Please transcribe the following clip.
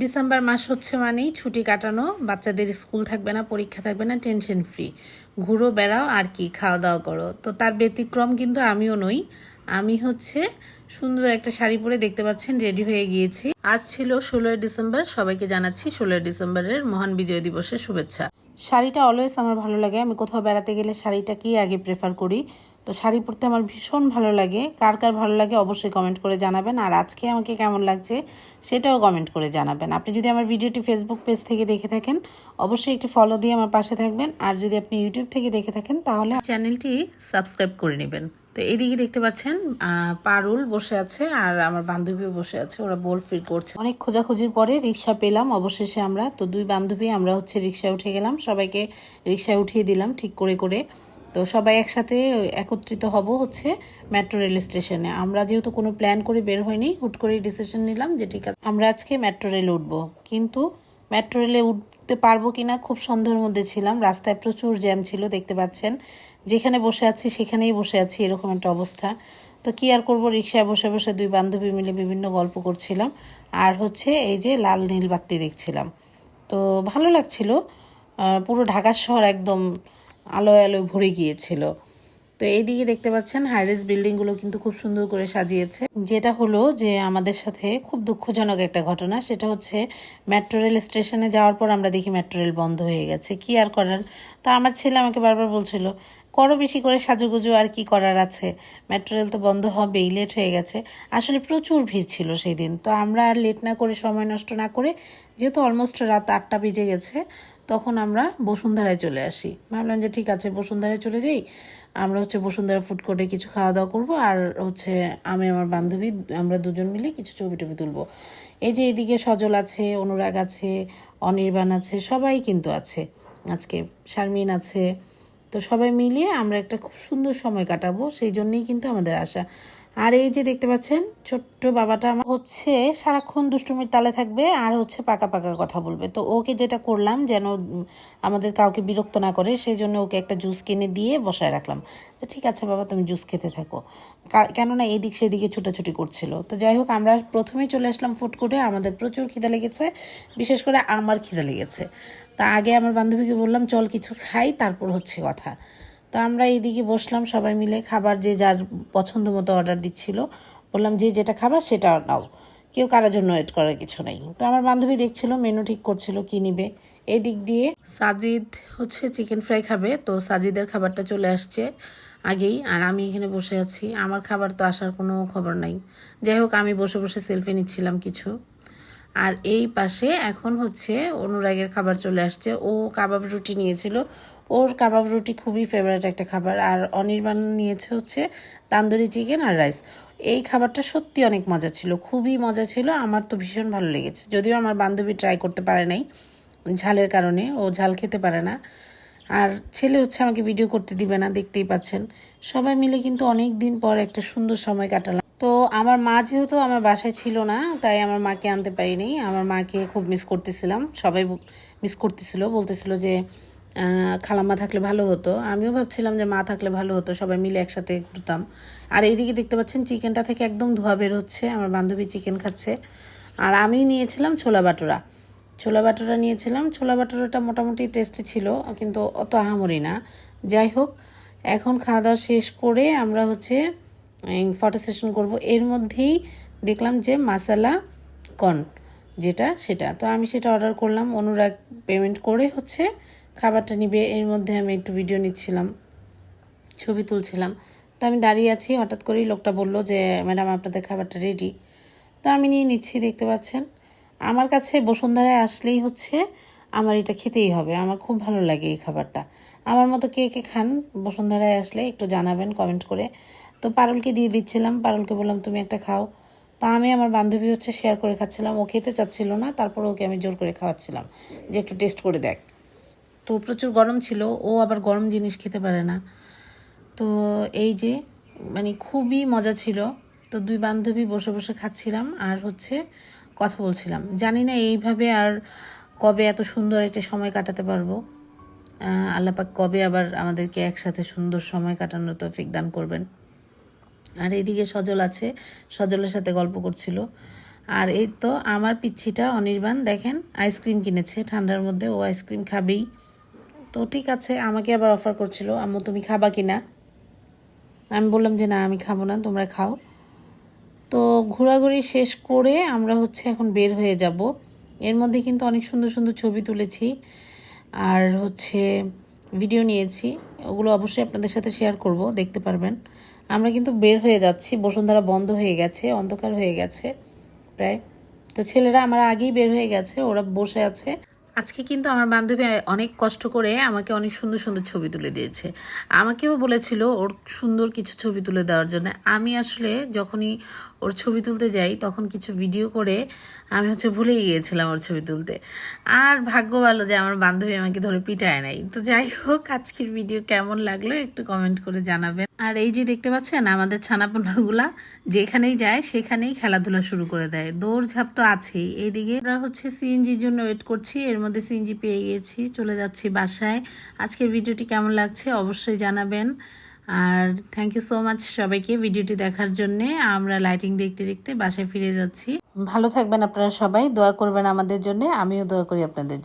December মাস হচ্ছে মানেই ছুটি কাটানো, বাচ্চাদের স্কুল থাকবে না, পরীক্ষা থাকবে না, টেনশন ফ্রি। ঘুরো, বেড়াও, আর কি খাওয়া দাওয়া করো। তো তার ব্যতিক্রম কিন্তু আমিও নই। আমি হচ্ছে সুন্দর একটা শাড়ি পরে দেখতে পাচ্ছেন, রেডি হয়ে গিয়েছি। আজ ছিল ষোলোই ডিসেম্বর, সবাইকে জানাচ্ছি ষোলোই ডিসেম্বরের মহান বিজয় দিবসের শুভেচ্ছা। শাড়িটা অলওয়েজ আমার ভালো লাগে। আমি কোথাও বেড়াতে গেলে শাড়িটাকেই আগে প্রেফার করি? তো শাড়ি পরতে আমার ভীষণ ভালো লাগে। কার কার ভালো লাগে অবশ্যই কমেন্ট করে জানাবেন। আর আজকে আমাকে কেমন লাগছে সেটাও কমেন্ট করে জানাবেন। আপনি যদি আমার ভিডিওটি ফেসবুক পেজ থেকে দেখে থাকেন, অবশ্যই একটি ফলো দিয়ে আমার পাশে থাকবেন। আর যদি আপনি ইউটিউব থেকে দেখে থাকেন, তাহলে চ্যানেলটি সাবস্ক্রাইব করে নেবেন। তো এদিকে দেখতে পাচ্ছেন পারুল বসে আছে আর আমার বান্ধবীও বসে আছে। ওরা বোল ফিল করছে। অনেক খোঁজাখুঁজির পরে রিক্সা পেলাম অবশেষে আমরা। তো দুই বান্ধবী, আমরা হচ্ছে রিক্সায় উঠে গেলাম। সবাইকে রিক্সায় উঠিয়ে দিলাম ঠিক করে করে। তো সবাই একসাথে একত্রিত হব হচ্ছে মেট্রো রেল স্টেশনে আমরা যেহেতু কোনো প্ল্যান করে বের হয়নি হুট করেই ডিসিশন নিলাম যে ঠিক আছে, আমরা আজকে মেট্রো রেলে উঠবো। কিন্তু মেট্রো রেলে উঠতে পারব কিনা খুব সন্দেহের মধ্যে ছিলাম। রাস্তায় প্রচুর জ্যাম ছিল, দেখতে পাচ্ছেন। যেখানে বসে আছি সেখানেই বসে আছি, এরকম একটা অবস্থা। তো কি আর করব, রিক্সায় বসে বসে দুই বান্ধবী মিলে বিভিন্ন গল্প করছিলাম। আর হচ্ছে এই যে লাল নীল বাতি দেখছিলাম। তো ভালো লাগছিল। পুরো ঢাকার শহর একদম আলোয় আলোয় ভরে গিয়েছিল। তো এইদিকে দেখতে পাচ্ছেন হাইরেস বিল্ডিংগুলো কিন্তু খুব সুন্দর করে সাজিয়েছে। যেটা হলো যে আমাদের সাথে খুব দুঃখজনক একটা ঘটনা, সেটা হচ্ছে মেট্রো রেল স্টেশনে যাওয়ার পর আমরা দেখি মেট্রো রেল বন্ধ হয়ে গেছে। কি আর করার? তো আমার ছেলে আমাকে বারবার বলছিল, করো বেশি করে সাজুগুজু, আর কি করার আছে? মেট্রো রেল তো বন্ধ হবেই লেট হয়ে গেছে। আসলে প্রচুর ভিড় ছিল সেই দিন। তো আমরা আর লেট না করে সময় নষ্ট না করে, যেহেতু অলমোস্ট রাত আটটা বেজে গেছে তখন আমরা বসুন্ধরায় চলে আসি। ভাবলাম যে ঠিক আছে, বসুন্ধরায় চলে যাই। আমরা হচ্ছে বসুন্ধরা ফুড কোর্টে কিছু খাওয়া দাওয়া করব আর হচ্ছে আমি, আমার বান্ধবী, আমরা দুজন মিলে কিছু ছবি টবি তুলবো। এই যে এদিকে সজল আছে, অনুরাগ আছে, অনির্বাণ আছে, সবাই কিন্তু আছে। আজকে শারমিন আছে। তো সবাই মিলিয়ে আমরা একটা খুব সুন্দর সময় কাটাবো, সেই জন্যেই কিন্তু আমাদের আশা। আর এই যে দেখতে পাচ্ছেন, ছোট্ট বাবাটা আমার হচ্ছে সারাক্ষণ দুষ্টুমির তালে থাকবে আর হচ্ছে পাকা পাকা কথা বলবে। তো ওকে যেটা করলাম যেন আমাদের কাউকে বিরক্ত না করে, সেই জন্য ওকে একটা জুস কিনে দিয়ে বসায় রাখলাম। তো ঠিক আছে বাবা, তুমি জুস খেতে থাকো। কেননা এদিক সেদিকে ছুটাছুটি করছিল। তো যাই হোক, আমরা প্রথমেই চলে আসলাম ফুড কোর্টে আমাদের প্রচুর খিদে লেগেছে, বিশেষ করে আমার খিদে লেগেছে। তা আগে আমার বান্ধবীকে বললাম, চল কিছু খাই, তারপর হচ্ছে কথা। তো আমরা এইদিকে বসলাম, সবাই মিলে খাবার যে যার পছন্দ মতো অর্ডার দিচ্ছিল। বললাম, যে যেটা খাবার সেটা নাও। কেউ কারোর জন্য ওয়েট করার কিছু নেই। তো আমার বান্ধবী দেখছিল মেনু ঠিক করছিল কি নিবে। এই দিক দিয়ে সাজিদ হচ্ছে চিকেন ফ্রাই খাবে, তো সাজিদের খাবারটা চলে আসছে আগেই। আর আমি এখানে বসে আছি। আমার খাবার তো আসার কোনো খবর নাই। যাই হোক, আমি বসে বসে সেলফি নিচ্ছিলাম কিছু। আর এই পাশে এখন হচ্ছে অনুরাগের খাবার চলে আসছে। ও কাবাব রুটি নিয়েছিল। ওর কাবাব রুটি খুবই ফেভারিট একটা খাবার। আর অনির্বাণ নিয়েছে হচ্ছে তান্দুরি চিকেন আর রাইস এই খাবারটা সত্যি অনেক মজা ছিল, খুবই মজা ছিল। আমার তো ভীষণ ভালো লেগেছে। যদিও আমার বান্ধবী ট্রাই করতে পারে নাই, ঝালের কারণে। ও ঝাল খেতে পারে না। আর ছেলে হচ্ছে আমাকে ভিডিও করতে দিবে না, দেখতেই পাচ্ছেন। সবাই মিলে কিন্তু অনেক দিন পর একটা সুন্দর সময় কাটালাম। তো আমার মা যেহেতু আমার বাসায় ছিল না, তাই আমার মাকে আনতে পারিনি। আমার মাকে খুব মিস করতেছিলাম। সবাই মিস করতেছিল, বলতেছিল যে খালাম্মা থাকলে ভালো হতো। আমিও ভাবছিলাম যে মা থাকলে ভালো হতো, সবাই মিলে একসাথে ঘুরতাম। আর এইদিকে দেখতে পাচ্ছেন, চিকেনটা থেকে একদম ধোয়া বের হচ্ছে, আমার বান্ধবী চিকেন খাচ্ছে। আর আমি নিয়েছিলাম ছোলা বাটুরা। ছোলা বাটুরা নিয়েছিলাম, ছোলা বাটুরাটা মোটামুটি টেস্টি ছিল, কিন্তু অত আহামরি না। যাই হোক, এখন খাওয়া দাওয়া শেষ করে আমরা হচ্ছে ফটো সেশন করব। এর মধ্যেই দেখলাম যে মাসালা কর্ন যেটা সেটা। তো আমি সেটা অর্ডার করলাম, অনুরাগ পেমেন্ট করে হচ্ছে খাবারটা নিবে, এর মধ্যে আমি একটু ভিডিও নিচ্ছিলাম, ছবি তুলছিলাম। তো আমি দাঁড়িয়ে আছি, হঠাৎ করেই লোকটা বলল যে, ম্যাডাম, আপনাদের খাবারটা রেডি তো আমি নিয়ে নিচ্ছি, দেখতে পাচ্ছেন। আমার কাছে বসুন্ধরায় আসলেই হচ্ছে আমার এটা খেতেই হবে, আমার খুব ভালো লাগে এই খাবারটা। আমার মতো কে কে খান বসুন্ধরায় আসলে একটু জানাবেন কমেন্ট করে। তো পারুলকে দিয়ে দিচ্ছিলাম, পারুলকে বললাম, তুমি একটা খাও। তা আমি আমার বান্ধবী হচ্ছে শেয়ার করে খাচ্ছিলাম, ও খেতে চাচ্ছিল না, তারপর ওকে আমি জোর করে খাওয়াচ্ছিলাম, যে একটু টেস্ট করে দেখ। তো প্রচুর গরম ছিল, ও আবার গরম জিনিস খেতে পারে না। তো এই যে মানে খুবই মজা ছিল। তো দুই বান্ধবী বসে বসে খাচ্ছিলাম আর হচ্ছে কথা বলছিলাম। জানি না এইভাবে আর কবে এত সুন্দর একটা সময় কাটাতে পারব। আল্লাপাক কবে আবার আমাদেরকে একসাথে সুন্দর সময় কাটানোর তৌফিক দান করবেন। আর এদিকে সজল আছে, সজলের সাথে গল্প করছিল। আর এই তো আমার পিচ্ছিটা অনির্বাণ, দেখেন আইসক্রিম কিনেছে। ঠান্ডার মধ্যে ও আইসক্রিম খাবেই। তো ঠিক আছে, আমাকে আবার অফার করছিল, আম্মু, তুমি খাবা কি না আমি বললাম যে, না, আমি খাব না, তোমরা খাও। তো ঘোরাঘুরি শেষ করে আমরা হচ্ছে এখন বের হয়ে যাব। এর মধ্যে কিন্তু অনেক সুন্দর সুন্দর ছবি তুলেছি আর হচ্ছে ভিডিও নিয়েছি, ওগুলো অবশ্যই আপনাদের সাথে শেয়ার করব, দেখতে পারবেন। আমরা কিন্তু বের হয়ে যাচ্ছি, বসুন্ধরা বন্ধ হয়ে গেছে, অন্ধকার হয়ে গেছে প্রায়। তো ছেলেরা আমার আগেই বের হয়ে গেছে, ওরা বসে আছে। আজকে কিন্তু আমার বান্ধবী অনেক কষ্ট করে আমাকে অনেক সুন্দর সুন্দর ছবি তুলে দিয়েছে। আমাকেও বলেছিল ওর সুন্দর কিছু ছবি তুলে দেওয়ার জন্য। আমি আসলে যখনই ওর ছবি তুলতে যাই, তখন কিছু ভিডিও করে আমি হচ্ছে ভুলেই গিয়েছিলাম ওর ছবি তুলতে। আর ভাগ্য ভালো যে আমার বান্ধবী আমাকে ধরে পিটায় নাই। তো যাই হোক, আজকের ভিডিও কেমন লাগল একটু কমেন্ট করে জানাবেন। আর এই যে দেখতে পাচ্ছেন, আমাদের ছানাপোনাগুলা যেখানেই যায়, সেখানেই খেলাধুলা শুরু করে দেয়। দৌড়ঝাঁপ তো আছেই। এইদিকে আমরা হচ্ছে সিএনজির জন্য ওয়েট করছি। এর মধ্যে সিএনজি পেয়ে গেছি, চলে যাচ্ছি বাসায়। আজকের ভিডিওটি কেমন লাগছে অবশ্যই জানাবেন। আর থ্যাংক ইউ সো মাচ সবাইকে ভিডিওটি দেখার জন্যে। আমরা লাইটিং দেখতে দেখতে বাসায় ফিরে যাচ্ছি। ভালো থাকবেন আপনারা সবাই, দোয়া করবেন আমাদের জন্য, আমিও দোয়া করি আপনাদের জন্য।